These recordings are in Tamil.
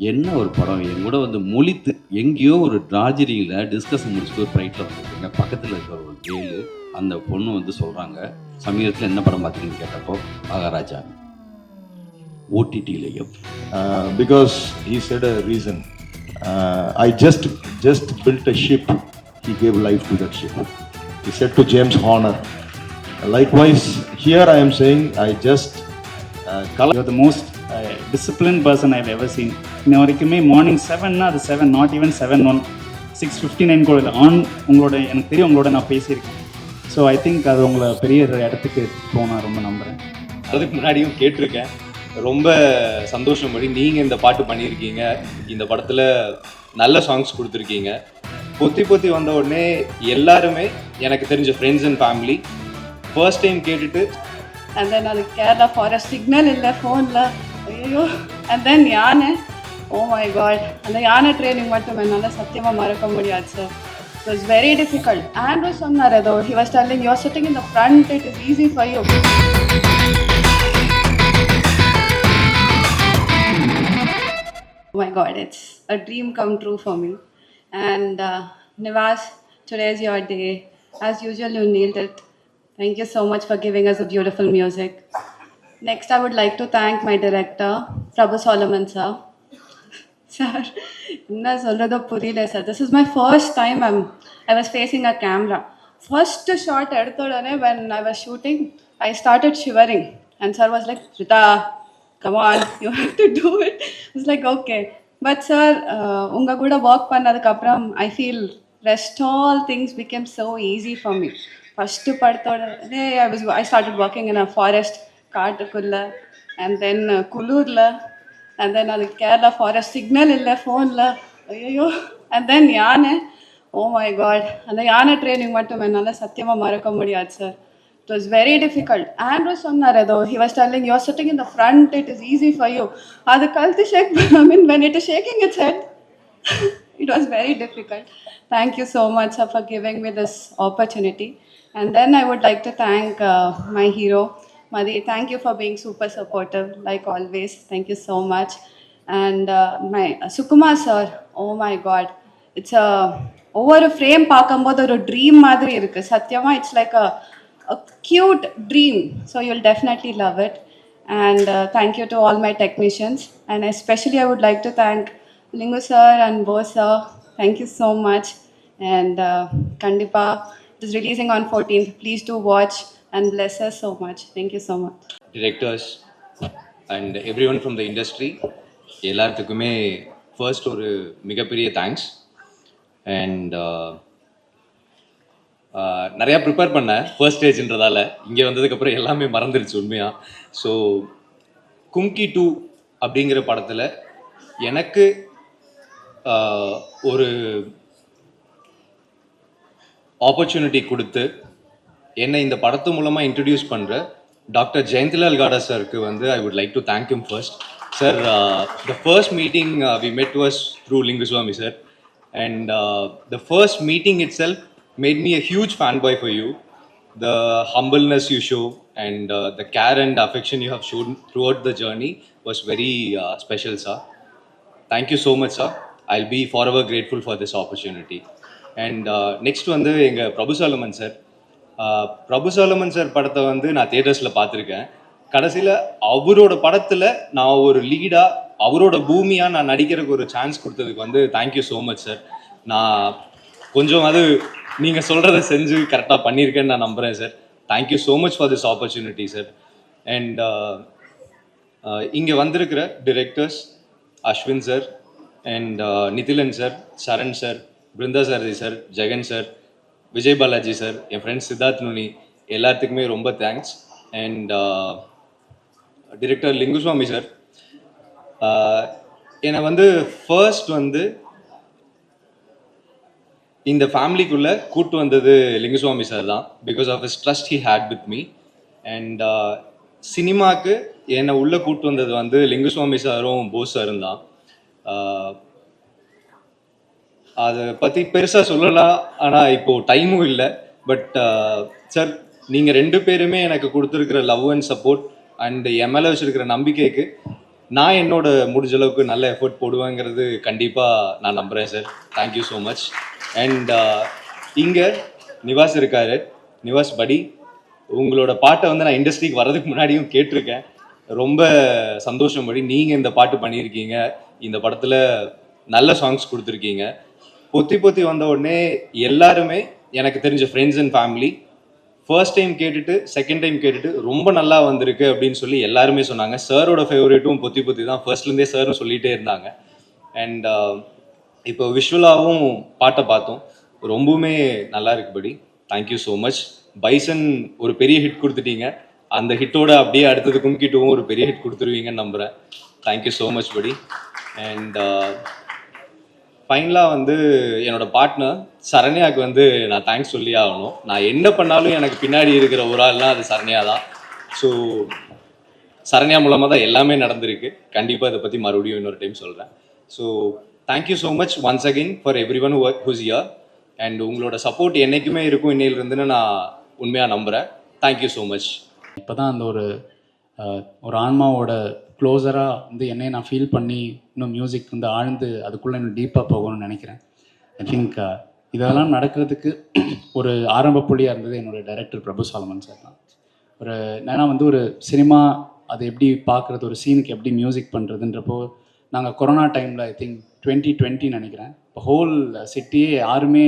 என்ன ஒரு படம்? என் கூட வந்து மொழித்து எங்கேயோ ஒரு ட்ராஜரியில் டிஸ்கஷன் முடிச்சுட்டு ஒரு ஃப்ளைட்டில் வந்துருக்குங்க பக்கத்தில் இருக்கிற ஒரு கேளு அந்த பொண்ணு வந்து சொல்கிறாங்க சமீபத்தில் என்ன படம் பார்த்தீங்கன்னு கேட்டப்போ Maharaja ஓடிடியிலையும் because because said a reason I just just built a ship he gave life to that ship he said to James honour likewise here I am saying I just call her the most discipline person I've ever seen இன்ன வரைக்குமே மார்னிங் செவன்னா அது seven not even seven one six fifty nine கூட இல்லை. ஆன் உங்களோட எனக்கு தெரியும் உங்களோட நான் பேசியிருக்கேன். ஸோ ஐ திங்க் அது உங்களை பெரிய ஒரு இடத்துக்கு போக நான் ரொம்ப நம்புகிறேன் அதுக்கு முன்னாடியும் கேட்டிருக்கேன். ரொம்ப சந்தோஷப்படி நீங்கள் இந்த பாட்டு பண்ணியிருக்கீங்க. இந்த படத்தில் நல்ல சாங்ஸ் கொடுத்துருக்கீங்க. பொத்தி பொத்தி வந்த உடனே எல்லாருமே எனக்கு தெரிஞ்ச friends and family first time கேட்டுட்டு அண்ட் தென் அது கேரளா ஃபாரஸ்ட் சிக்னல் இல்லை ஃபோனில் ஐயோ அண்ட் தென் யானை ஓ மை காட் அந்த யானை ட்ரைனிங் மட்டும் என்னால் சத்தியமாக மறக்க முடியாது sir it was very difficult Andrew சொன்னார் ஏதோ he was telling you are sitting in the front it is easy for you Oh my god, it's a dream come true for me. And uh, Nivas, today is your day. As usual, you nailed it. Thank you so much for giving us a beautiful music. Next, I would like to thank my director, Prabhu Solomon sir. Sir, என்ன சொல்றதோ புரியல sir this is my first time I'm I was facing a camera first shot எடுத்த உடனே when I was shooting I started shivering and sir was like Rida come on you have to do it it's like okay but sir uh, உங்க கூட ஒர்க் பண்ணதுக்கப்புறம் I feel rest all things become so easy for me first படத்தோடனே I was I started working in a forest காட்டுக்குள்ளே அண்ட் தென் குளூரில் அண்ட் தென் அது கேரளா ஃபாரஸ்ட் சிக்னல் இல்லை ஃபோனில் ஐயோ அண்ட் தென் யானை. ஓ மை காட் அந்த யானை ட்ரைனிங் மட்டும் என்னால் சத்தியமாக மறக்க முடியாது sir it was very difficult Andrew சொன்னார் ஏதோ he was telling you're sitting in the front it is easy for you அது கழுத்து shake I mean when it is shaking it's head it was very difficult thank you so much for giving giving this opportunity and then I would like to thank my hero my hero, Madhi. Thank you for being super supportive, like always. Thank you so much. And uh, my Sukuma sir, oh my God, it's a ஒவ்வொரு ஃப்ரேம் பார்க்கும்போது ஒரு ட்ரீம் மாதிரி இருக்கு சத்தியமா it's like a cute dream. So you'll definitely love it. And uh, thank you to all my technicians. And especially, I would like to thank Lingu sir and Bo sir. Thank you so much. And uh, Kandipa it is releasing on and bless us so much. Thank you so much. Directors and everyone from industry, industry எல்லாத்துக்குமே ஃபர்ஸ்ட் ஒரு மிகப்பெரிய தேங்க்ஸ் அண்ட் uh, uh, நிறையா ப்ரிப்பேர் பண்ணேன் ஃபர்ஸ்ட் ஸ்டேஜ்ன்றதால இங்கே வந்ததுக்கப்புறம் எல்லாமே மறந்துருச்சு உண்மையாக ஸோ கும்கி டூ அப்படிங்கிற படத்தில் எனக்கு uh, ஒரு ஆப்பர்ச்சுனிட்டி கொடுத்து என்னை இந்த படத்து மூலமாக இன்ட்ரடியூஸ் பண்ணுற டாக்டர் ஜெயந்திலால் காடா சருக்கு வந்து I would like to thank you first sir the first meeting we met was through Lingusamy sir and the first meeting itself made me a huge fan boy for you the humbleness you show and the care and affection you have shown throughout the journey was very special sir thank you so much sir I be forever grateful for this opportunity and next வந்து எங்கள் Prabhu Solomon sir Prabhu Solomon sir படத்தை வந்து நான் தேட்டர்ஸில் பார்த்துருக்கேன். கடைசியில் அவரோட படத்தில் நான் ஒரு லீடாக அவரோட பூமியாக நான் நடிக்கிறதுக்கு ஒரு சான்ஸ் கொடுத்ததுக்கு வந்து தேங்க்யூ ஸோ மச் சார் நான் கொஞ்சம் அது நீங்கள் சொல்கிறத செஞ்சு கரெக்டாக பண்ணியிருக்கேன்னு நான் நம்புகிறேன் sir thank you so much for this opportunity sir and இங்கே வந்திருக்கிற directors Ashwin sir and Nithilan sir Saran sir Brinda Sarathy sir Jagan sir Vijay Balaji sir N friends Siddharth நுனி எல்லாத்துக்குமே ரொம்ப thanks and director Lingusamy sir uh, என்னை வந்து ஃபர்ஸ்ட் வந்து இந்த ஃபேமிலிக்குள்ளே கூட்டு வந்தது லிங்குசுவாமி சார் தான். Because of is trust he had with me and சினிமாவுக்கு என்னை உள்ளே கூட்டு வந்தது வந்து லிங்குசுவாமி சாரும் போஸ் சாரும் தான். Uh, அதை பற்றி பெருசாக சொல்லலாம். ஆனால் இப்போது டைமும் இல்லை. பட் சார் uh, நீங்கள் ரெண்டு பேருமே எனக்கு கொடுத்துருக்கிற லவ் அண்ட் சப்போர்ட் அண்ட் என் மேலே வச்சுருக்கிற நம்பிக்கைக்கு நான் என்னோட முடிஞ்ச அளவுக்கு நல்ல எஃபர்ட் போடுவேங்கிறது கண்டிப்பாக நான் நம்புகிறேன் sir thank you so much and இங்கே நிவாஸ் இருக்காரு. நிவாஸ் படி உங்களோட பாட்டை வந்து நான் இண்டஸ்ட்ரிக்கு வர்றதுக்கு முன்னாடியும் கேட்டிருக்கேன். ரொம்ப சந்தோஷம் படி நீங்கள் இந்த பாட்டு பண்ணியிருக்கீங்க. இந்த படத்தில் நல்ல சாங்ஸ் கொடுத்துருக்கீங்க. பொத்தி பொத்தி வந்த உடனே எல்லாருமே எனக்கு தெரிஞ்ச friends and family first time கேட்டுட்டு செகண்ட் டைம் கேட்டுட்டு ரொம்ப நல்லா வந்திருக்கு அப்படின்னு சொல்லி எல்லாருமே சொன்னாங்க. சாரோட ஃபேவரேட்டும் பொத்தி பொத்தி தான். ஃபர்ஸ்ட்லேருந்தே சார்னு சொல்லிகிட்டே இருந்தாங்க. அண்ட் um, இப்போ விஷுவலாகவும் பாட்டை பார்த்தோம். ரொம்பவுமே நல்லா இருக்குபடி thank you so much Bison ஒரு பெரிய ஹிட் கொடுத்துட்டீங்க. அந்த ஹிட்டோட அப்படியே அடுத்தது கும்கிட்டுவும் ஒரு பெரிய ஹிட் கொடுத்துருவீங்கன்னு நம்புகிறேன் தேங்க்யூ ஸோ மச் படி அண்ட் ஃபைனலாக வந்து என்னோட பார்ட்னர் சரண்யாவுக்கு வந்து நான் தேங்க்ஸ் சொல்லி ஆகணும். நான் என்ன பண்ணாலும் எனக்கு பின்னாடி இருக்கிற ஒரு ஆள்னா அது சரண்யா தான். ஸோ சரண்யா மூலமாக தான் எல்லாமே நடந்திருக்கு. கண்டிப்பாக இதை பற்றி மறுபடியும் இன்னொரு டைம் சொல்கிறேன் so thank you so much once again for everyone who's here and உங்களோட சப்போர்ட் என்றைக்குமே இருக்கும். இன்னையிலிருந்துன்னு நான் உண்மையாக நம்புகிறேன் தேங்க்யூ ஸோ மச் இப்போ தான் அந்த ஒரு ஒரு ஆன்மாவோட க்ளோஸராக வந்து என்னை நான் ஃபீல் பண்ணி இன்னும் மியூசிக் வந்து ஆழ்ந்து அதுக்குள்ளே இன்னும் டீப்பாக போகணும்னு நினைக்கிறேன். ஐ திங்க் இதெல்லாம் நடக்கிறதுக்கு ஒரு ஆரம்ப புள்ளியாக இருந்தது என்னோட டைரக்டர் பிரபு சாலமன் சார் தான். ஒரு ஏன்னா வந்து ஒரு சினிமா அது எப்படி பார்க்குறது ஒரு சீனுக்கு எப்படி மியூசிக் பண்ணுறதுன்றப்போ நாங்கள் கொரோனா டைமில் ஐ திங்க் டுவெண்ட்டி டுவெண்ட்டி நினைக்கிறேன். இப்போ ஹோல் சிட்டியே யாருமே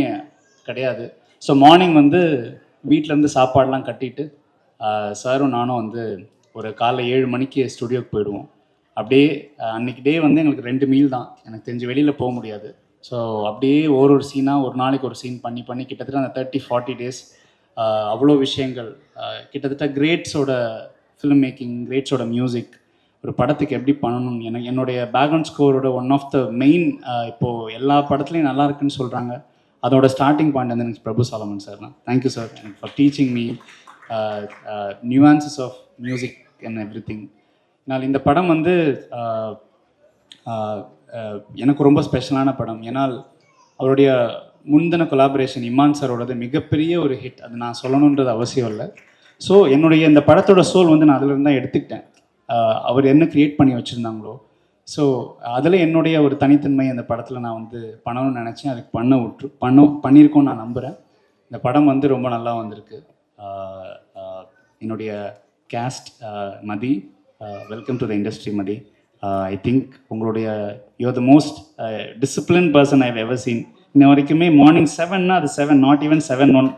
கிடையாது. ஸோ மார்னிங் வந்து வீட்டிலேருந்து சாப்பாடெலாம் கட்டிட்டு சாரும் நானும் வந்து ஒரு காலைல ஏழு மணிக்கு ஸ்டுடியோக்கு போயிடுவோம். அப்படியே அன்னைக்கு டே வந்து எங்களுக்கு ரெண்டு மீல் தான். எனக்கு தெரிஞ்சு வெளியில் போக முடியாது. ஸோ அப்படியே ஒரு ஒரு சீனாக ஒரு நாளைக்கு ஒரு சீன் பண்ணி பண்ணி கிட்டத்தட்ட அந்த தேர்ட்டி ஃபார்ட்டி டேஸ் அவ்வளோ விஷயங்கள் கிட்டத்தட்ட கிரேட்ஸோட ஃபிலிம் மேக்கிங் கிரேட்ஸோட மியூசிக் ஒரு படத்துக்கு எப்படி பண்ணணும் எனக்கு என்னுடைய பேக்ரவுண்ட் ஸ்கோரோட ஒன் ஆஃப் த மெயின் இப்போது எல்லா படத்துலையும் நல்லா இருக்குன்னு சொல்கிறாங்க அதோட ஸ்டார்டிங் பாயிண்ட் வந்து எனக்கு பிரபு சாலமன் சார் தான். தேங்க்யூ சார் எனக்கு for teaching me nuances of music and everything நான் இந்த படம் வந்து uh, uh, uh, எனக்கு ரொம்ப ஸ்பெஷலான படம். ஏன்னால் அவருடைய முந்தின கொலாபரேஷன் இமான் சாரோடது மிகப்பெரிய ஒரு ஹிட் அது நான் சொல்லணுன்றது அவசியம் இல்லை. ஸோ என்னுடைய இந்த படத்தோட சோல் வந்து நான் அதிலிருந்து தான் எடுத்துக்கிட்டேன். அவர் என்ன க்ரியேட் பண்ணி வச்சுருந்தாங்களோ. ஸோ அதில் என்னுடைய ஒரு தனித்தன்மை அந்த படத்தில் நான் வந்து பண்ணணும்னு நினச்சேன். அதுக்கு பண்ண விட்டு பண்ண பண்ணியிருக்கோன்னு நான் நம்புகிறேன் இந்த படம் வந்து ரொம்ப நல்லா வந்திருக்கு. Uh, uh, என்னுடைய cast uh, Madhi welcome to the industry Madhi. I think உங்களுடைய you're the most discipline person I've ever seen இன்ன வரைக்குமே மார்னிங் செவன்னா அது seven not even seven one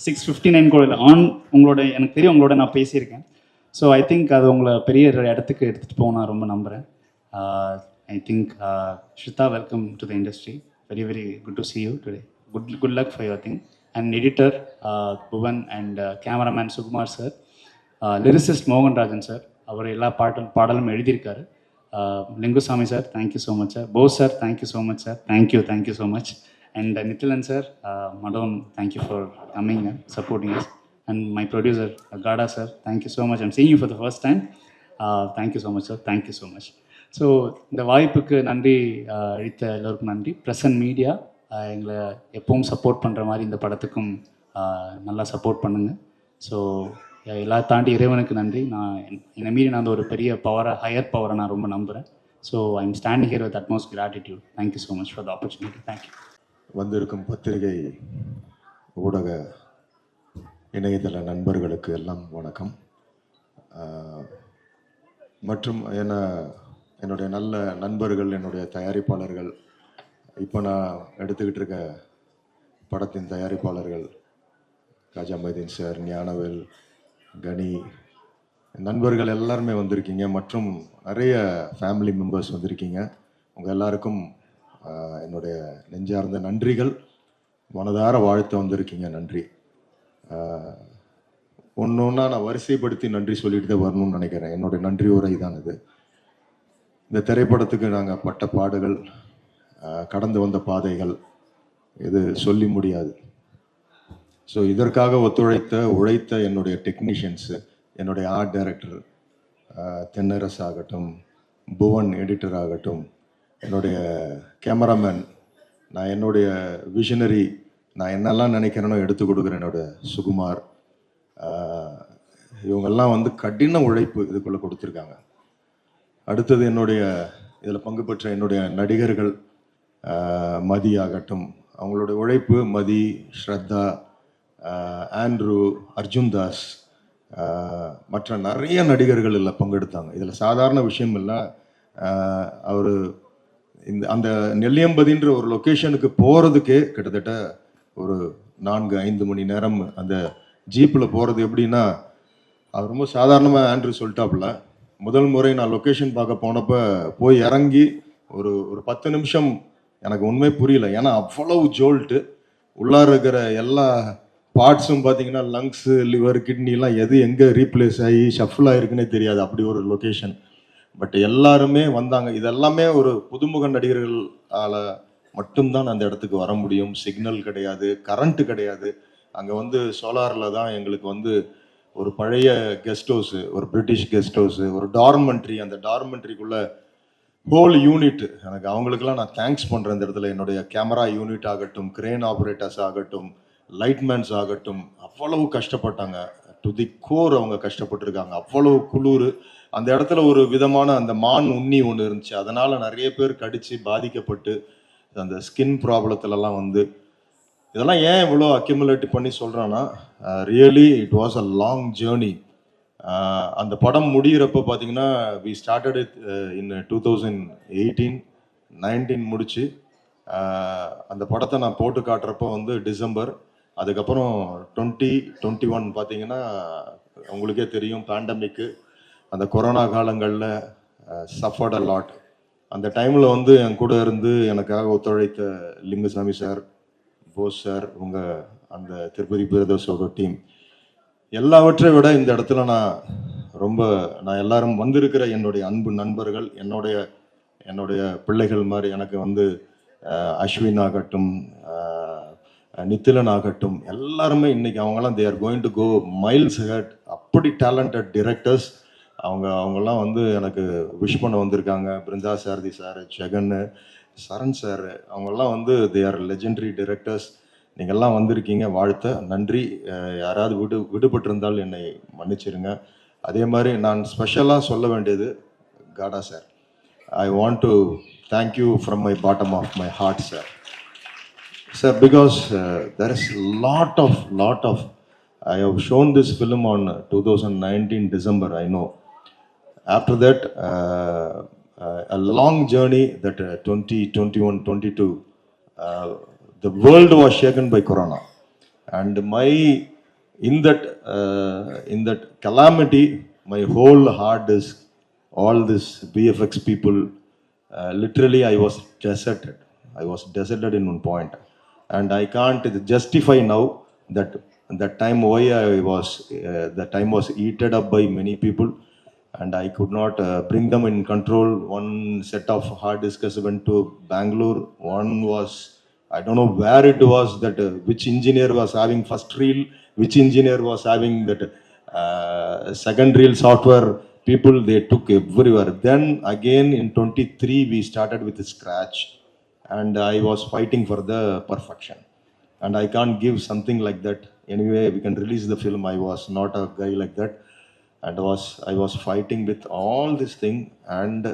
six fifty nine கூட இல்லை. ஆன் உங்களோட எனக்கு தெரியும் உங்களோட நான் பேசியிருக்கேன். ஸோ ஐ திங்க் அது உங்களை பெரிய இடத்துக்கு எடுத்துகிட்டு போக நான் ரொம்ப நம்புகிறேன் I think Shruta welcome to the industry very very good to see you today good good luck for your thing and editor Bhuvan and cameraman Sukumar sir lyricist Mohanrajan sir அவர் எல்லா பாட்டும் பாடலும் எழுதியிருக்காரு. Lingusamy sir thank you so much sir Bose sir thank you so much sir thank you thank you so much and Nithilan sir Madonne thank you for coming and supporting us and my producer Gada sir thank you so much I'm seeing you for the first time thank you so much sir thank you so much so இந்த வாய்ப்புக்கு நன்றி uh, அளித்த எல்லோருக்கும் நன்றி. ப்ரெசன்ட் மீடியா எங்களை எப்பவும் சப்போர்ட் பண்ணுற மாதிரி இந்த படத்துக்கும் நல்லா சப்போர்ட் பண்ணுங்கள் ஸோ எல்லா தாண்டி இறைவனுக்கு நன்றி. நான் என்னை மீறி நான் அந்த ஒரு பெரிய பவரை ஹையர் பவரை நான் ரொம்ப நம்புகிறேன் so I am standing here with utmost gratitude thank you so much for the opportunity thank you வந்திருக்கும் பத்திரிகை ஊடக இணையதள நண்பர்களுக்கு எல்லாம் வணக்கம். மற்றும் என்ன என்னுடைய நல்ல நண்பர்கள் என்னுடைய தயாரிப்பாளர்கள் இப்போ நான் எடுத்துக்கிட்டு இருக்க படத்தின் தயாரிப்பாளர்கள் காஜா மைதீன் சார் ஞானவேல் கனி நண்பர்கள் எல்லாருமே வந்திருக்கீங்க மற்றும் நிறைய ஃபேமிலி மெம்பர்ஸ் வந்திருக்கீங்க. உங்கள் எல்லாருக்கும் என்னுடைய நெஞ்சார்ந்த நன்றிகள். மனதார வாழ்த்து வந்திருக்கீங்க நன்றி. ஒன்று ஒன்றா நான் வரிசைப்படுத்தி நன்றி சொல்லிட்டு தான் வரணும்னு நினைக்கிறேன். என்னுடைய நன்றி உரை தான் இது. இந்த திரைப்படத்துக்கு நாங்கள் பட்ட பாடுகள் கடந்து வந்த பாதைகள் இது சொல்லி முடியாது. ஸோ இதற்காக ஒத்துழைத்த உழைத்த என்னுடைய டெக்னீஷியன்ஸு என்னுடைய ஆர்ட் டைரக்டர் தென்னரசு ஆகட்டும் புவன் எடிட்டர் ஆகட்டும் என்னுடைய கேமராமேன் நான் என்னுடைய விஷனரி நான் என்னெல்லாம் நினைக்கிறேனோ எடுத்து கொடுக்குறேன் என்னோட சுகுமார். இவங்கெல்லாம் வந்து கடின உழைப்பு இதுக்குள்ளே கொடுத்துருக்காங்க. அடுத்தது என்னுடைய இதில் பங்கு பெற்ற என்னுடைய நடிகர்கள் மதி ஆகட்டும் அவங்களுடைய உழைப்பு மதி ஸ்ரத்தா ஆண்ட்ரூ அர்ஜுன் தாஸ் மற்ற நிறைய நடிகர்கள் இதில் பங்கெடுத்தாங்க. இதில் சாதாரண விஷயம் இல்லை. அவர் இந்த அந்த நெல்லியம்பதின்ற ஒரு லொக்கேஷனுக்கு போகிறதுக்கே கிட்டத்தட்ட ஒரு நான்கு ஐந்து மணி நேரம் அந்த ஜீப்பில் போகிறது எப்படின்னா அது ரொம்ப சாதாரணமாக ஆண்ட்ரூ சொல்லிட்டாப்புல. முதல் முறை நான் லொக்கேஷன் பார்க்க போனப்போ போய் இறங்கி ஒரு ஒரு பத்து நிமிஷம் எனக்கு உண்மை புரியல. ஏன்னா அவ்வளவு ஜோல்ட்டு உள்ளார இருக்கிற எல்லா பார்ட்ஸும் பார்த்தீங்கன்னா லங்ஸு லிவர் கிட்னிலாம் எது எங்கே ரீப்ளேஸ் ஆகி ஷஃபிள் ஆகிருக்குன்னே தெரியாது. அப்படி ஒரு லொக்கேஷன் பட் எல்லாருமே வந்தாங்க. இதெல்லாமே ஒரு புதுமுக நடிகர்களால் மட்டும்தான் அந்த இடத்துக்கு வர முடியும். சிக்னல் கிடையாது. கரண்ட்டு கிடையாது. அங்கே வந்து சோலாரில் தான் எங்களுக்கு வந்து ஒரு பழைய கெஸ்ட் ஹவுஸு ஒரு பிரிட்டிஷ் கெஸ்ட் ஹவுஸு ஒரு டார்மெண்ட்ரி அந்த டார்மெண்ட்ரிக்குள்ளே ஹோல் யூனிட் எனக்கு அவங்களுக்கெல்லாம் நான் தேங்க்ஸ் பண்ணுறேன் இந்த இடத்துல. என்னுடைய கேமரா யூனிட் ஆகட்டும் கிரேன் ஆப்ரேட்டர்ஸ் ஆகட்டும் லைட்மேன்ஸ் ஆகட்டும் அவ்வளவு கஷ்டப்பட்டாங்க. டு தி கோர் அவங்க கஷ்டப்பட்டிருக்காங்க. அவ்வளவு குளிர். அந்த இடத்துல ஒரு விதமான அந்த மான் உண்ணி ஒன்று இருந்துச்சு. அதனால் நிறைய பேர் கடித்து பாதிக்கப்பட்டு அந்த ஸ்கின் ப்ராப்ளத்துலலாம் வந்து. இதெல்லாம் ஏன் இவ்வளோ அக்யூமுலேட் பண்ணி சொல்கிறேன்னா really it was a long journey அந்த படம் முடிகிறப்ப பார்த்தீங்கன்னா we started it in two thousand eighteen nineteen முடிச்சு. அந்த படத்தை நான் போட்டு காட்டுறப்போ வந்து டிசம்பர் அதுக்கப்புறம் டுவெண்ட்டி டுவெண்ட்டி ஒன் பார்த்தீங்கன்னா உங்களுக்கே தெரியும் பேண்டமிக்கு அந்த கொரோனா காலங்களில் சஃபர்ட் அ லாட் அந்த டைமில் வந்து என் கூட இருந்து எனக்காக ஒத்துழைத்த லிங்குசாமி சார் போஸ் சார் உங்கள் அந்த திருப்பதி பிரதர்ஸோட டீம் எல்லாவற்றை விட இந்த இடத்துல நான் ரொம்ப நான் எல்லாரும் வந்திருக்கிற என்னுடைய அன்பு நண்பர்கள் என்னுடைய என்னுடைய பிள்ளைகள் மாதிரி எனக்கு வந்து அஸ்வின் ஆகட்டும் நித்திலன் ஆகட்டும் எல்லாருமே இன்னைக்கு அவங்கெல்லாம் they are going to go miles head அப்படி டேலண்டட் டிரெக்டர்ஸ் அவங்க அவங்கெல்லாம் வந்து எனக்கு விஷ் பண்ண வந்திருக்காங்க. பிருந்தா சாரதி சார் ஜெகன்னு சரண் சார் அவங்கெல்லாம் வந்து தே ஆர் லெஜெண்டரி டிரெக்டர்ஸ் நீங்கள்லாம் வந்திருக்கீங்க வாழ்த்த. நன்றி. யாராவது விடு விடுபட்டிருந்தால் என்னை மன்னிச்சிருங்க. அதே மாதிரி நான் ஸ்பெஷலாக சொல்ல வேண்டியது Gada sir I want to thank you from my bottom of my heart sir sir because there is lot of lot of I have shown this film on two thousand nineteen December I know after that long uh, a long journey that uh, 20 22 uh, the world was shaken by corona and my in that uh, in that calamity my whole heart is all this bfx people uh, literally i was deserted i was deserted in one point and i can't justify now that that time why i was uh, the time was eaten up by many people and I could not uh, bring them in control. One set of hard disks went to Bangalore. One was I don't know where it was that uh, which engineer was having first reel, which engineer was having that uh, second reel software. People they took everywhere. Then again in 23 we started with scratch, and I was fighting for the perfection. And I can't give something like that. Anyway, we can release the film. I was not a guy like that and was I was fighting with all this thing and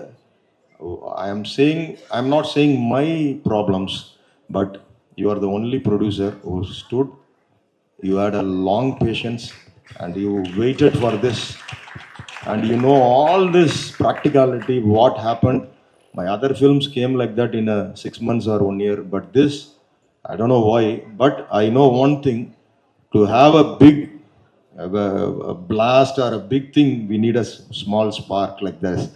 I am saying I'm not saying my problems but you are the only producer who stood. You had a long patience and you waited for this. And you know all this practicality what happened. My other films came like that in a 6 months or 1 year but this I don't know why but I know one thing. To have a big a, blast or a big thing, we need a small spark like this.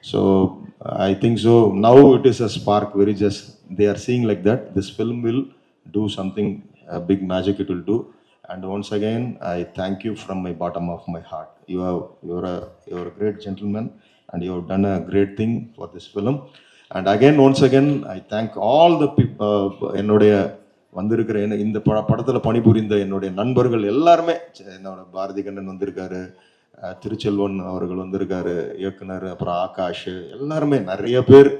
So I think so. Now it is a spark. Very just they are seeing like that. This film will do something a big magic. It will do. And once again, I thank you from my bottom of my heart. You are you're a you're a great gentleman, and you have done a great thing for this film. And again, once again, I thank all the people. என்னுடைய வந்திருக்கிற என்ன இந்த பட படத்தில் பணிபுரிந்த என்னுடைய நண்பர்கள் எல்லாருமே ச- என்னோட பாரதி கண்ணன் வந்திருக்காரு அஹ் திருச்செல்வன் அவர்கள் வந்திருக்காரு இயக்குனர் அப்புறம் ஆகாஷ் எல்லாருமே நிறைய பேர்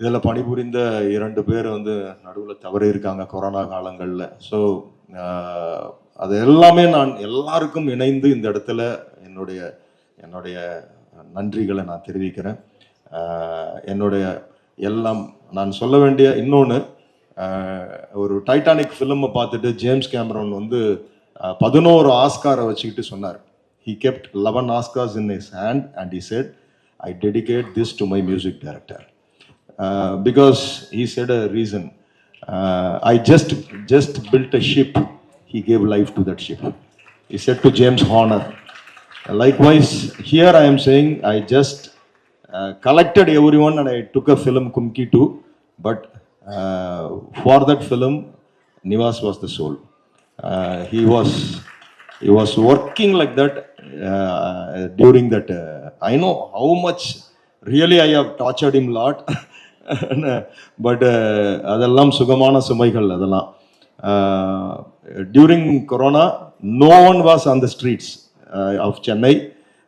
இதில் பணிபுரிந்த இரண்டு பேர் வந்து நடுவில் தவறி இருக்காங்க கொரோனா காலங்களில். ஸோ அது எல்லாமே நான் எல்லாருக்கும் இணைந்து இந்த இடத்துல என்னுடைய என்னுடைய நன்றிகளை நான் தெரிவிக்கிறேன். என்னுடைய எல்லாம் நான் சொல்ல வேண்டிய இன்னொன்று ஒரு டைட்டானிக் ஃபிலிமை பார்த்துட்டு ஜேம்ஸ் கேமரன் வந்து பதினோரு ஆஸ்காரை வச்சுக்கிட்டு சொன்னார். He kept 11 Oscars in his hand and he said, I dedicate this to my music director. Uh, because he said a reason. Uh, I just just built a ship. He gave life to that ship. He said to James Horner. Likewise, here I am saying I just uh, collected everyone and I took a film Kumki too. But uh, for that film, Nivas was the soul. Uh, he was he was working like that during that. Uh, I know how much really I have tortured him lot. But அதெல்லாம் சுகமான சுமைகள் அதெல்லாம் during corona no one was on the streets of Chennai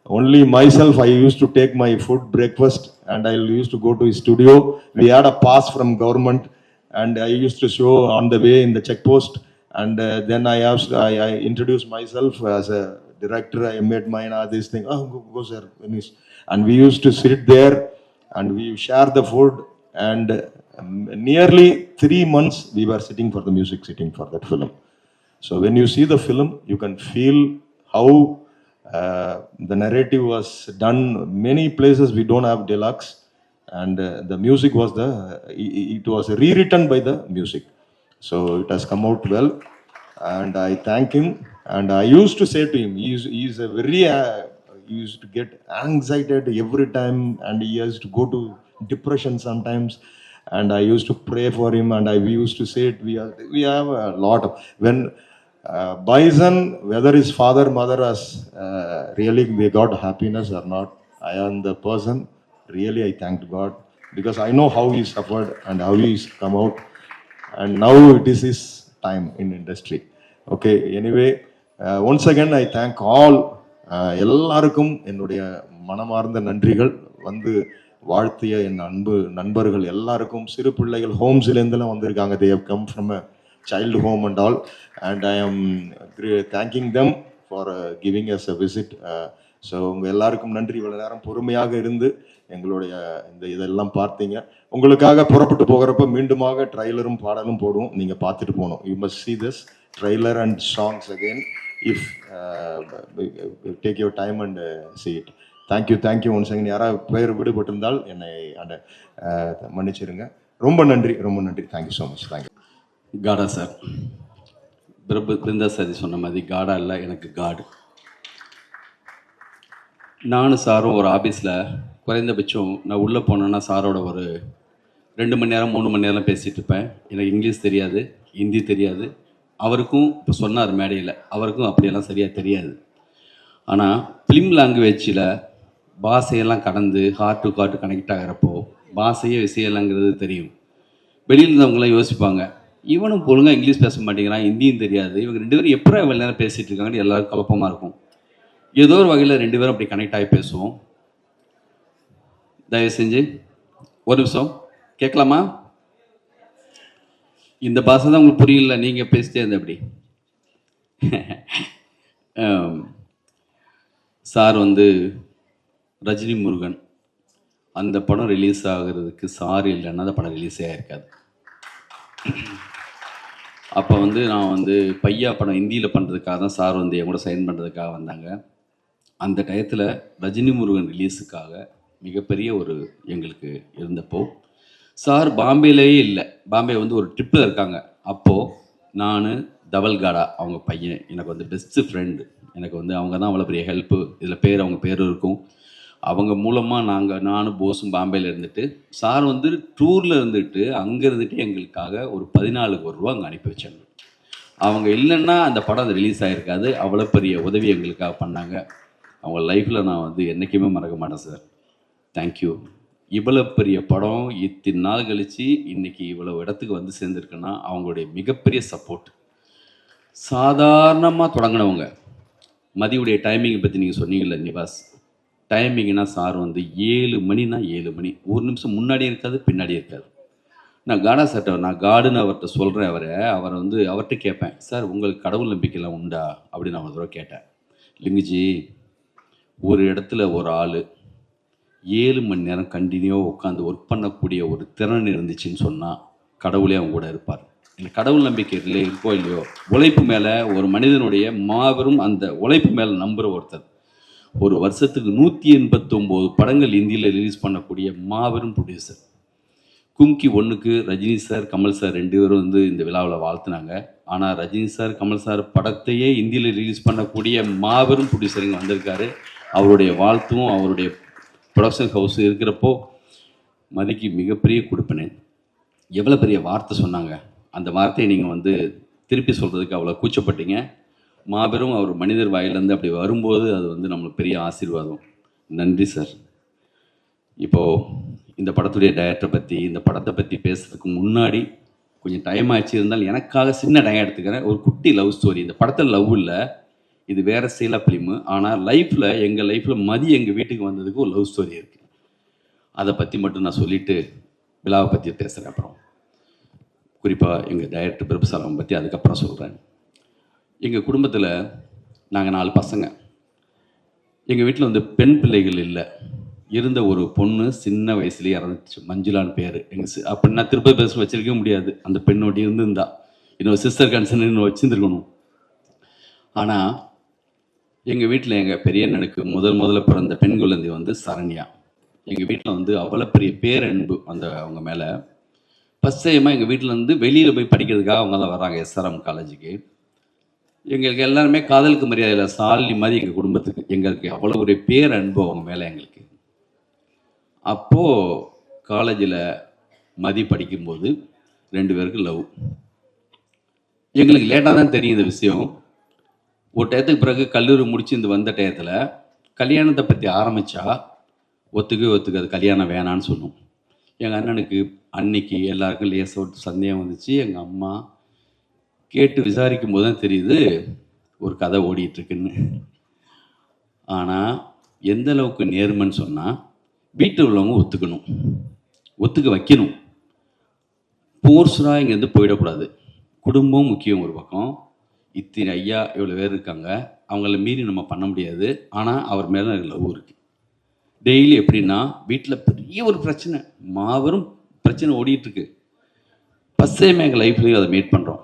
only myself i used to take my food breakfast and i used to go to his studio we had a pass from government and i used to show on the way in the check post and uh, then i asked I, I introduced myself as a director i made mine uh, this thing oh go, go sir and we used to sit there and we share the food and um, nearly 3 months we were sitting for the music sitting for that film so when you see the film, you can feel how uh, the narrative was done. Many places we don't have deluxe, and uh, the music was the it was rewritten by the music. So it has come out well, and I thank him. And I used to say to him, he is, he a very uh, he used to get anxiety every time, and he used to go to depression sometimes and I used to pray for him, and I we used to say it. We have, we have a lot of when uh, Bison, whether his father, mother has uh, really they got happiness or not, I am the person. Really, I thank God because I know how he suffered and how he's come out, and now it is his time in industry. Okay. Anyway, once again I thank all எல்லாருக்கும் என்னுடைய மனமார்ந்த நன்றிகள். வந்து வாழ்த்திய என் அன்பு நண்பர்கள் எல்லாருக்கும் சிறு பிள்ளைகள் ஹோம்ஸ்லேருந்துலாம் வந்திருக்காங்க. They have come from a child home and all and I am thanking them for giving us a visit so உங்கள் எல்லாருக்கும் நன்றி. இவ்வளோ நேரம் பொறுமையாக இருந்து எங்களுடைய இந்த இதெல்லாம் பார்த்தீங்க. உங்களுக்காக புறப்பட்டு போகிறப்ப மீண்டுமாக ட்ரைலரும் பாடலும் போடுவோம். நீங்கள் பார்த்துட்டு போகணும். You must see this trailer and songs again if uh, take your time and uh, see it. Thank you thank you once second யாராவது பேர் விடுபட்டிருந்தால் என்னை அந்த uh, மன்னிச்சிருங்க. ரொம்ப நன்றி ரொம்ப நன்றி. Thank you so much thank you Gada sir Prabhu Brinda sorry சொன்ன மாதிரி காடா இல்லை எனக்கு காடு நானும் சாரும் ஒரு ஆஃபீஸில் குறைந்தபட்சம் நான் உள்ளே போனேன்னா சாரோட ஒரு ரெண்டு மணி நேரம் மூணு மணி நேரம் பேசிகிட்டு இருப்பேன். எனக்கு இங்கிலீஷ் தெரியாது ஹிந்தி தெரியாது. அவருக்கும் இப்போ சொன்னார் மேடையில். அவருக்கும் அப்படியெல்லாம் சரியாக தெரியாது. ஆனால் ஃபிலிம் லாங்குவேஜில் பாஷையெல்லாம் கடந்து ஹார்ட் டு ஹார்ட் கனெக்ட் ஆகிறப்போ பாஷையே விஷயம்லாங்கிறது தெரியும். வெளியில் இருந்தவங்களாம் யோசிப்பாங்க. இவனும் ஒழுங்கா இங்கிலீஷ் பேச மாட்டேங்கிறான் ஹிந்தியும் தெரியாது. இவங்க ரெண்டு பேரும் எப்போ இவ்வளோ நேரம் பேசிகிட்டு இருக்காங்கன்னு எல்லாருக்கும் குழப்பமாக இருக்கும். ஏதோ ஒரு வகையில் ரெண்டு பேரும் அப்படி கனெக்ட் ஆகி பேசுவோம். தயவு செஞ்சு ஒரு நிமிஷம். கேட்கலாமா? இந்த பாஷை தான் உங்களுக்கு புரியல நீங்கள் பேசிட்டே இருந்த அப்படி. சார் வந்து ரஜினி முருகன். அந்த படம் ரிலீஸ் ஆகிறதுக்கு சார் இல்லைன்னா அந்த படம் ரிலீஸே ஆயிருக்காது. அப்போ வந்து நான் வந்து பையா படம் ஹிந்தியில் பண்ணுறதுக்காக தான் சார் வந்து என் கூட சைன் பண்ணுறதுக்காக வந்தாங்க. அந்த டயத்தில் ரஜினி முருகன் ரிலீஸுக்காக மிகப்பெரிய ஒரு எங்களுக்கு இருந்தப்போ சார் பாம்பேலேயே இல்லை. பாம்பே வந்து ஒரு ட்ரிப்பில் இருக்காங்க. அப்போது நான் தவல்காடா அவங்க பையன் எனக்கு வந்து பெஸ்ட்டு ஃப்ரெண்டு எனக்கு வந்து அவங்க தான் அவ்வளோ பெரிய ஹெல்ப்பு இதில் பேர் அவங்க பேர் இருக்கும். அவங்க மூலமாக நாங்கள் நானும் போஸும் பாம்பேயில் இருந்துட்டு சார் வந்து டூரில் இருந்துட்டு அங்கே இருந்துட்டு எங்களுக்காக ஒரு பதினாலு கோடி ரூபா அங்கே அனுப்பி வச்சாங்க. அவங்க இல்லைன்னா அந்த படம் அது ரிலீஸ் ஆகிருக்காது அவ்வளோ பெரிய உதவி எங்களுக்காக பண்ணாங்க. அவங்க லைஃப்பில் நான் வந்து என்றைக்குமே மறக்க மாட்டேன் சார். தேங்க்யூ இவ்வளோ பெரிய படம் இத்தனை நாள் கழித்து இன்றைக்கி இவ்வளோ இடத்துக்கு வந்து சேர்ந்துருக்குன்னா அவங்களுடைய மிகப்பெரிய சப்போர்ட் சாதாரணமாக தொடங்கினவங்க. மதியுடைய டைமிங்கை பற்றி நீங்கள் சொன்னீங்கல்ல நிவாஸ். டைமிங்னா சார் வந்து ஏழு மணினா ஏழு மணி. ஒரு நிமிஷம் முன்னாடி இருக்காது பின்னாடி இருக்காது. நான் கானா சார்ட்ட நான் காடுன்னு அவர்கிட்ட சொல்கிறேன் அவரை. அவரை வந்து அவர்கிட்ட கேட்பேன் சார் உங்களுக்கு கடவுள் நம்பிக்கைலாம் உண்டா? அப்படின்னு நான் ஒரு தடவை கேட்டேன். லிங்குஜி ஒரு இடத்துல ஒரு ஆள் ஏழு மணி நேரம் கண்டினியூவாக உட்காந்து ஒர்க் பண்ணக்கூடிய ஒரு திறன் இருந்துச்சுன்னு சொன்னால் கடவுளே அவங்க கூட இருப்பார். இல்லை கடவுள் நம்பிக்கை இல்லை இருக்கோ இல்லையோ உழைப்பு மேலே ஒரு மனிதனுடைய மாபெரும் அந்த உழைப்பு மேலே நம்புகிற ஒருத்தர். ஒரு வருஷத்துக்கு நூற்றி எண்பத்தொம்போது படங்கள் இந்தியில் ரிலீஸ் பண்ணக்கூடிய மாபெரும் ப்ரொடியூசர் கும்கி ஒன்றுக்கு ரஜினி சார் கமல் சார் ரெண்டு பேரும் வந்து இந்த விழாவில் வாழ்த்துனாங்க. ஆனால் ரஜினி சார் கமல் சார் படத்தையே இந்தியில் ரிலீஸ் பண்ணக்கூடிய மாபெரும் ப்ரொடியூசர் இங்கே வந்திருக்காரு. அவருடைய வாழ்த்தும் அவருடைய ப்ரொடக்ஷன் ஹவுஸ் இருக்கிறப்போ மதிக்கு மிகப்பெரிய கொடுப்பினேன் எவ்வளோ பெரிய வார்த்தை சொன்னாங்க. அந்த வார்த்தையை நீங்கள் வந்து திருப்பி சொல்கிறதுக்கு அவ்வளோ கூச்சப்பட்டீங்க. மாபெரும் அவர் மனிதர் வாயிலேருந்து அப்படி வரும்போது அது வந்து நம்மளுக்கு பெரிய ஆசீர்வாதம். நன்றி சார் இப்போது இந்த படத்துடைய டயட்டை பற்றி இந்த படத்தை பற்றி பேசுறதுக்கு முன்னாடி கொஞ்சம் டைம் ஆச்சு. இருந்தாலும் எனக்காக சின்ன டைம் எடுத்துக்கிறேன். ஒரு குட்டி லவ் ஸ்டோரி இந்த படத்தில் லவ் இல்லை. இது வேறு சீலா ஃபிலிமு ஆனால் லைஃப்பில் எங்கள் லைஃப்பில் மதி எங்கள் வீட்டுக்கு வந்ததுக்கு ஒரு லவ் ஸ்டோரி இருக்குது அதை பற்றி மட்டும் நான் சொல்லிவிட்டு விழாவை பற்றி பேசுகிறேன் அப்புறம். குறிப்பாக எங்கள் டைரக்டர் பிரபுசாரம் பற்றி அதுக்கப்புறம் சொல்கிறேன் எங்கள் குடும்பத்தில் நாங்கள் நாலு பசங்க. எங்கள் வீட்டில் வந்து பெண் பிள்ளைகள் இல்லை. இருந்த ஒரு பொண்ணு சின்ன வயசுலேயே இறந்துச்சு. மஞ்சுளான்னு பேர். எங்கள் அப்படின்னா திருப்பதி பேச வச்சிருக்க முடியாது. அந்த பெண்ணோட இருந்திருந்தா. இன்னொரு சிஸ்டர் கன்சர்ன் இன்னும் வச்சுருந்துருக்கணும். ஆனால் எங்கள் வீட்டில் எங்கள் பெரிய அண்ணனுக்கு முதல் முதல்ல பிறந்த பெண் குழந்தை வந்து சரண்யா. எங்கள் வீட்டில் வந்து அவ்வளோ பெரிய பேரன்பு அந்த அவங்க மேலே. ஃபஸ்ட் டைமாக எங்கள் வீட்டில் இருந்து வெளியில் போய் படிக்கிறதுக்காக அவங்க தான் வராங்க எஸ்ஆர்எம் காலேஜுக்கு எங்களுக்கு எல்லாருமே காதலுக்கு மரியாதையில் சாலினி மாதிரி எங்கள் குடும்பத்துக்கு. எங்களுக்கு அவ்வளோ ஒரு அன்பு அவங்க மேலே எங்களுக்கு. அப்போது காலேஜில் மதி படிக்கும்போது ரெண்டு பேருக்கு லவ் எங்களுக்கு லேட்டாக தான் தெரியும் இந்த விஷயம். ஒரு டயத்துக்கு பிறகு கல்லூரி முடிச்சு இந்த வந்த டயத்தில் கல்யாணத்தை பற்றி ஆரம்பித்தா ஒத்துக்கவே ஒத்துக்க அது கல்யாணம் வேணான்னு சொல்லும். எங்கள் அண்ணனுக்கு அன்னைக்கு எல்லாருக்கும் லேசாக ஒரு சந்தேகம் வந்துச்சு. எங்கள் அம்மா கேட்டு விசாரிக்கும் போது தான் தெரியுது ஒரு கதை ஓடிட்டுருக்குன்னு ஆனால் எந்த அளவுக்கு நேர்மைன்னு சொன்னால் வீட்டில் உள்ளவங்க ஒத்துக்கணும். ஒத்துக்க வைக்கணும். போர்ஸ்டாக இங்கேருந்து போயிடக்கூடாது. குடும்பம் முக்கியம் ஒரு பக்கம். இத்தனை ஐயா இவ்வளோ பேர் இருக்காங்க. அவங்கள மீறி நம்ம பண்ண முடியாது. ஆனால் அவர் மேலே லவ் இருக்குது டெய்லி எப்படின்னா வீட்டில் பெரிய ஒரு பிரச்சனை. மாபெரும் பிரச்சனை ஓடிட்டுருக்கு. ஃபஸ்ட் எங்கள் லைஃப்லேயும் அதை மீட் பண்ணுறோம்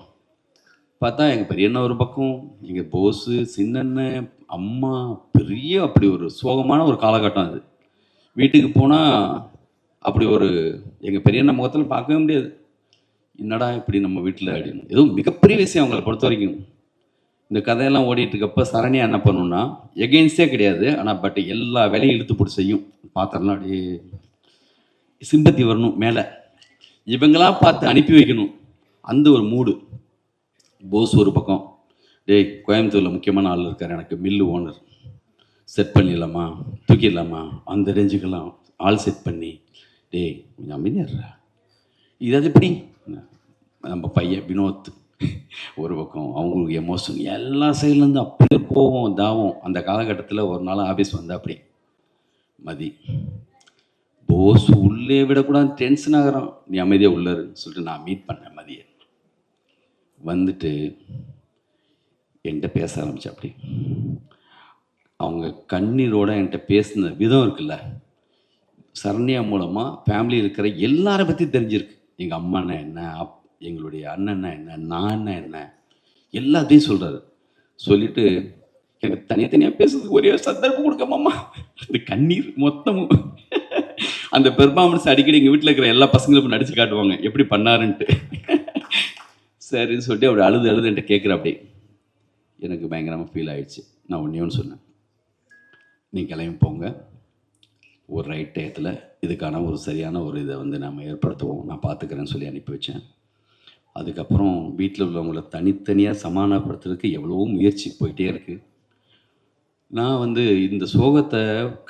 பார்த்தா எங்கள் பெரியண்ணன் ஒரு பக்கம் எங்கள் போஸு சின்னண்ணன் அம்மா பெரிய அப்படி ஒரு சோகமான ஒரு காலகட்டம் அது. வீட்டுக்கு போனால் அப்படி ஒரு எங்கள் பெரியண்ணன் முகத்தில் பார்க்கவே முடியாது. என்னடா இப்படி நம்ம வீட்டில் அப்படின்னு. எதுவும் மிகப்பெரிய விஷயம் அவங்கள பொறுத்த வரைக்கும். இந்த கதையெல்லாம் ஓடிட்டு இருக்கப்ப சரணியா என்ன பண்ணுன்னா எகெயின்ஸ்டே கிடையாது ஆனால் பட் எல்லா வேலையும் இழுத்து போட்டு செய்யும். பாத்திரம்லாம் அப்படியே சிம்பத்தி வரணும் மேலே. இவங்களா பார்த்து அனுப்பி வைக்கணும். அந்த ஒரு மூடு. போஸ் ஒரு பக்கம். டேய் கோயம்புத்தூரில் முக்கியமான ஆள் இருக்கார் எனக்கு மில்லு ஓனர் செட் பண்ணிடலாமா? தூக்கிடலாமா? அந்த ரேஞ்சுக்கெல்லாம் ஆள் செட் பண்ணி டேய் கொஞ்சம் அமைதியாடுறா இது அது எப்படி? நம்ம பையன் வினோத். ஒரு பக்கம் அவங்களுக்கு எமோஷன் எல்லா சைட்லேருந்து அப்படியே கோவம் தாவம் அந்த காலகட்டத்தில் ஒரு நாள் ஆஃபீஸ் வந்து அப்படி மதி போஸ் உள்ளே விடக்கூடாது டென்ஷன் ஆகிறான். நீ அமைதியாக உள்ளருன்னு சொல்லிட்டு நான் மீட் பண்ணேன் மதியை. வந்துட்டு என்கிட்ட பேச ஆரம்பிச்சு அப்படி அவங்க கண்ணீரோட என்கிட்ட பேசின விதம் இருக்குல்ல சரண்யா மூலமாக ஃபேமிலி இருக்கிற எல்லாரை பற்றி தெரிஞ்சிருக்கு. எங்கள் அம்மானா என்ன அப் எங்களுடைய அண்ணன்னா என்ன நான் என்ன எல்லாத்தையும் சொல்கிறாரு சொல்லிட்டு எனக்கு தனித்தனியாக பேசுறதுக்கு ஒரே சந்தர்ப்பம் கொடுக்கமாம்மா அந்த கண்ணீர் மொத்தமும் அந்த பெர்ஃபார்மன்ஸ் அடிக்கடி எங்கள் வீட்டில் இருக்கிற எல்லா பசங்களுக்கும் நடிச்சு காட்டுவாங்க. எப்படி பண்ணாருன்ட்டு. சரின்னு சொல்லிட்டு அப்படி அழுது அழுது என்கிட்ட கேட்குற அப்படி எனக்கு பயங்கரமாக ஃபீல் ஆயிடுச்சு. நான் ஒன்றே ஒன்று சொன்னேன். நீ கிளம்பி போங்க. ஒரு ரைட் டயத்தில் இதுக்கான ஒரு சரியான ஒரு இதை வந்து நம்ம ஏற்படுத்துவோம். நான் பார்த்துக்கிறேன்னு சொல்லி அனுப்பி வச்சேன். அதுக்கப்புறம் வீட்டில் உள்ளவங்கள தனித்தனியாக சமாதானப்படுத்துறதுக்கு எவ்வளவோ முயற்சி போயிட்டே இருக்குது நான் வந்து இந்த சோகத்தை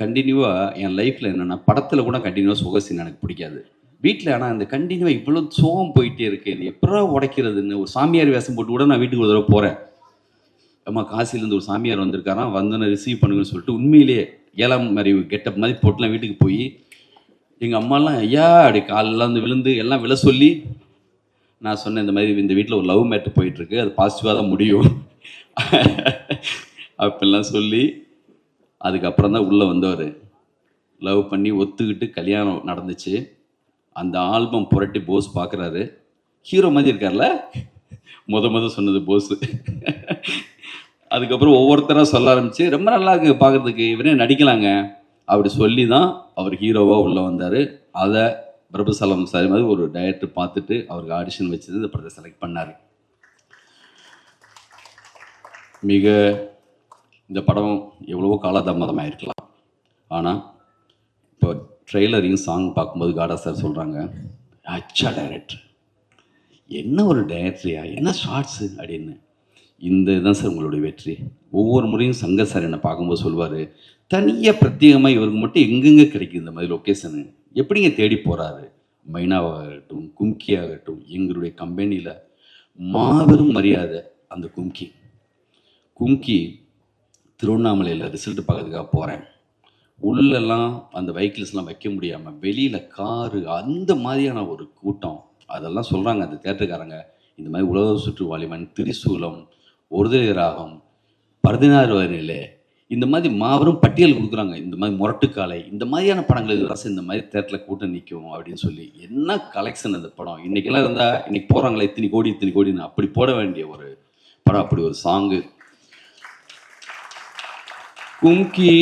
கண்டினியூவாக என் லைஃப்பில் என்னென்னா படத்தில் கூட கண்டினியூவாக சோக சீன் எனக்கு பிடிக்காது. வீட்டில் ஆனால் இந்த கண்டினியூவாக இவ்வளோ சோகம் போயிட்டே இருக்குது எப்படா உடைக்கிறதுன்னு ஒரு சாமியார் வேஷம் போட்டு கூட நான் வீட்டுக்கு ஒரு தடவை போகிறேன் அம்மா காசிலேருந்து ஒரு சாமியார் வந்திருக்காராம் வந்து ரிசீவ் பண்ணுங்கன்னு சொல்லிட்டு உண்மையிலேயே ஏழாம் மாதிரி கெட்டப் மாதிரி போட்டுலாம் வீட்டுக்கு போய் எங்கள் அம்மாலாம் ஐயா அப்படி காலெல்லாம் வந்து விழுந்து எல்லாம் விழ சொல்லி நான் சொன்னேன் இந்த மாதிரி இந்த வீட்டில் ஒரு லவ் மேட்ரு போயிட்டுருக்கு அது பாசிட்டிவாக தான் முடியும். அப்படிலாம் சொல்லி அதுக்கப்புறம் தான் உள்ளே வந்தவர். லவ் பண்ணி ஒத்துக்கிட்டு கல்யாணம் நடந்துச்சு. அந்த ஆல்பம் புரட்டி போஸ் பார்க்குறாரு ஹீரோ மாதிரி இருக்கார்ல? முத முத சொன்னது போஸ். அதுக்கப்புறம் ஒவ்வொருத்தராக சொல்ல ஆரம்பிச்சு ரொம்ப நல்லா இருக்கு பார்க்குறதுக்கு இவரே நடிக்கலாங்க. அப்படி சொல்லி தான் அவர் ஹீரோவாக உள்ளே வந்தார். அதை பிரபுசலம் சார் மாதிரி ஒரு டைரக்டர் பார்த்துட்டு அவருக்கு ஆடிஷன் வச்சு இந்த படத்தை செலக்ட் பண்ணார். மிக இந்த படம் எவ்வளவோ காலதாமதமாக இருக்கலாம் ஆனால் இப்போ ட்ரெய்லரையும் சாங் பார்க்கும்போது காடா சார் சொல்கிறாங்க அச்சா டைரக்டர் என்ன ஒரு டைரக்டரியா என்ன ஷார்ட்ஸு அப்படின்னு. இந்த இதுதான் சார் உங்களுடைய வெற்றி. ஒவ்வொரு முறையும் சங்க சார் என்னை பார்க்கும்போது சொல்லுவார் தனியாக பிரத்யேகமாக இவருக்கு மட்டும் எங்கெங்கே கிடைக்குது இந்த மாதிரி லொக்கேஷனு எப்படிங்க தேடி போகிறாரு மைனாவாகட்டும் கும்கி ஆகட்டும் எங்களுடைய கம்பெனியில் மாபெரும் மரியாதை அந்த கும்கி. கும்கி திருவண்ணாமலையில் ரிசல்ட் பார்க்கறதுக்காக போகிறேன் உள்ளெல்லாம் அந்த வெஹிக்கிள்ஸ்லாம் வைக்க முடியாமல் வெளியில் காரு அந்த மாதிரியான ஒரு கூட்டம். அதெல்லாம் சொல்கிறாங்க அந்த தேட்டருக்காரங்க இந்த மாதிரி உலக சுற்றுவாலிமன் திரிசூலம் ஒருதலை ராகம் பதினாறு வரையிலே இந்த மாதிரி மாபெரும் பட்டியல் கொடுக்குறாங்க. இந்த மாதிரி முரட்டுக்காலை இந்த மாதிரியான படங்கள் ரசம் இந்த மாதிரி தேட்டரில் கூட்டம் நிற்கும் அப்படின்னு சொல்லி என்ன கலெக்ஷன் அந்த படம்? இன்றைக்கெல்லாம் இருந்தால் இன்றைக்கி போகிறாங்களே இத்தனை கோடி இத்தனை கோடின்னு அப்படி போட வேண்டிய ஒரு படம் அப்படி ஒரு சாங்கு கும்கி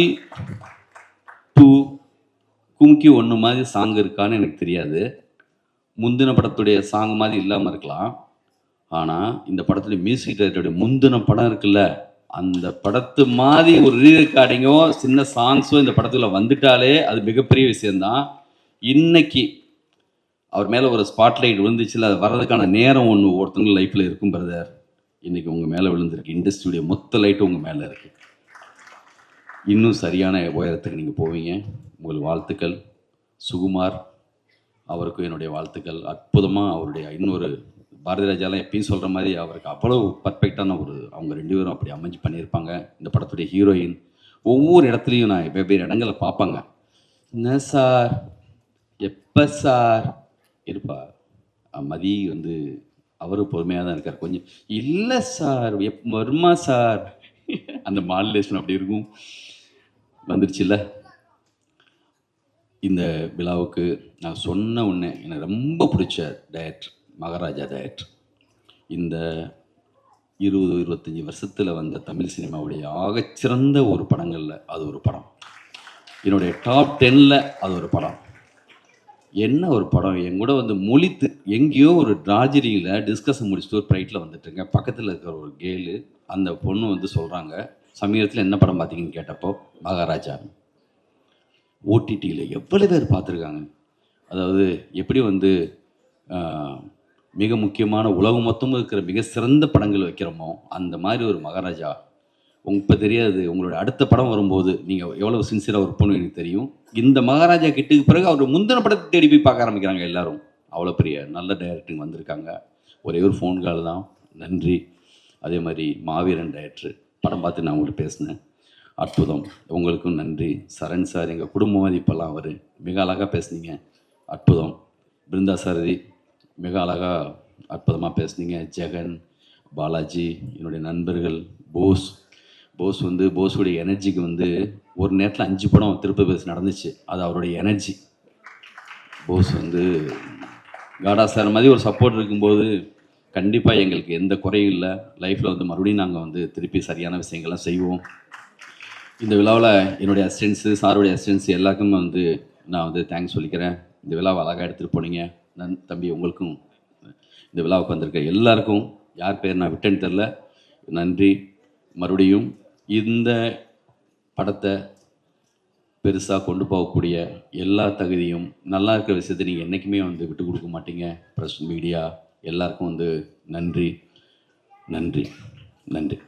டூ கும்கி ஒன்று மாதிரி சாங் இருக்கான்னு எனக்கு தெரியாது. முந்தின படத்துடைய சாங் மாதிரி இல்லாமல் இருக்கலாம். ஆனால் இந்த படத்துடைய மியூசிக் டைரக்டருடைய முந்தின படம் இருக்குல்ல அந்த படத்து மாதிரி ஒரு ரீ ரெக்கார்டிங்கோ சின்ன சாங்ஸோ இந்த படத்துல வந்துட்டாலே அது மிகப்பெரிய விஷயம்தான். இன்னைக்கு அவர் மேலே ஒரு ஸ்பாட்லைட் விழுந்துச்சுல அது வர்றதுக்கான நேரம் ஒன்று ஒருத்தவங்க லைஃப்பில் இருக்கும் பிரதர் இன்னைக்கு உங்கள் மேலே விழுந்திருக்கு. இண்டஸ்ட்ரியுடைய மொத்த லைட்டும் உங்கள் மேலே இருக்குது இன்னும் சரியான உயரத்துக்கு நீங்கள் போவீங்க. உங்கள் வாழ்த்துக்கள். சுகுமார் அவருக்கும் என்னுடைய வாழ்த்துக்கள். அற்புதமாக அவருடைய இன்னொரு பாரதி ராஜாலாம் எப்பயும் சொல்கிற மாதிரி அவருக்கு அவ்வளவு பர்ஃபெக்டான ஒரு அவங்க ரெண்டு பேரும் அப்படி அமைஞ்சு பண்ணியிருப்பாங்க. இந்த படத்துடைய ஹீரோயின் ஒவ்வொரு இடத்துலையும் நான் வெவ்வேறு இடங்களை பார்ப்பாங்க. என்ன சார்? எப்போ சார்? இருப்பா மதி வந்து அவரும் பொறுமையாக தான் இருக்கார். கொஞ்சம் இல்லை சார் எப் வருமா சார்? அந்த மாடுலேஷன் அப்படி இருக்கும். வந்துருச்சுல்ல? இந்த விழாவுக்கு நான் சொன்ன உடனே எனக்கு ரொம்ப பிடிச்ச டயட் மகாராஜா டயட் இந்த இருபது இருபத்தஞ்சி வருஷத்தில் வந்த தமிழ் சினிமாவுடைய ஆகச்சிறந்த ஒரு படங்களில் அது ஒரு படம். என்னுடைய டாப் டென்னில் அது ஒரு படம். என்ன ஒரு படம்? என் கூட வந்து மொழித்து எங்கேயோ ஒரு ட்ராஜரியில் டிஸ்கஷன் முடிச்சுட்டு ஒரு ப்ரைட்டில் வந்துட்டுருங்க. பக்கத்தில் இருக்கிற ஒரு கேலு அந்த பொண்ணு வந்து சொல்கிறாங்க சமீபத்தில் என்ன படம் பார்த்தீங்கன்னு கேட்டப்போ மகாராஜா ஓடிடியில் எவ்வளோ பேர் பார்த்துருக்காங்க அதாவது எப்படி வந்து மிக முக்கியமான உலகம் மொத்தமும் இருக்கிற மிக சிறந்த படங்கள் வைக்கிறோமோ அந்த மாதிரி ஒரு மகாராஜா. உங்க இப்போ தெரியாது உங்களோட அடுத்த படம் வரும்போது நீங்கள் எவ்வளோ சின்சியராக ஒர்க் பண்ணு எனக்கு தெரியும். இந்த மகாராஜா கிட்டுக்கு பிறகு அவர் முந்தின படத்தை தேடி போய் பார்க்க ஆரம்பிக்கிறாங்க எல்லாரும். அவ்வளோ பெரிய நல்ல டைரக்டிங் வந்திருக்காங்க. ஒரே ஒரு ஃபோன் கால் தான். நன்றி. அதே மாதிரி மாவீரன் டைரக்டர் படம் பார்த்து நான் உங்கள்கிட்ட பேசினேன். அற்புதம். உங்களுக்கும் நன்றி. சரண் சார் எங்கள் குடும்ப மதிப்பெல்லாம் அவர். மிக அழகாக பேசுனீங்க. அற்புதம். பிருந்தா சாரதி மிக அழகாக அற்புதமாக பேசுனீங்க. ஜெகன் பாலாஜி என்னுடைய நண்பர்கள் போஸ். போஸ் வந்து போஸுடைய எனர்ஜிக்கு வந்து ஒரு நேரத்தில் அஞ்சு படம் திருப்பதி பேச நடந்துச்சு. அது அவருடைய எனர்ஜி. போஸ் வந்து காடா சார் மாதிரி ஒரு சப்போர்ட் இருக்கும்போது கண்டிப்பாக எங்களுக்கு எந்த குறையும் இல்லை. லைஃப்பில் வந்து மறுபடியும் நாங்கள் வந்து திருப்பி சரியான விஷயங்கள்லாம் செய்வோம். இந்த விழாவில் என்னுடைய அசிஸ்டன்ஸு சாருடைய அசிஸ்டன்ஸ் எல்லாருக்குமே வந்து நான் வந்து தேங்க்ஸ் சொல்லிக்கிறேன். இந்த விழாவை அழகாக எடுத்துகிட்டு போனீங்க. நன் தம்பி உங்களுக்கும் இந்த விழாவுக்கு வந்திருக்க எல்லாருக்கும் யார் பேர் நான் விட்டேன்னு தெரில நன்றி. மறுபடியும் இந்த படத்தை பெருசாக கொண்டு போகக்கூடிய எல்லா தகுதியும் நல்லா இருக்கிற விஷயத்தை நீங்கள் என்றைக்குமே வந்து விட்டு கொடுக்க மாட்டீங்க. ப்ரெஸ் மீடியா எல்லாருக்கும் வந்து நன்றி. நன்றி. நன்றி.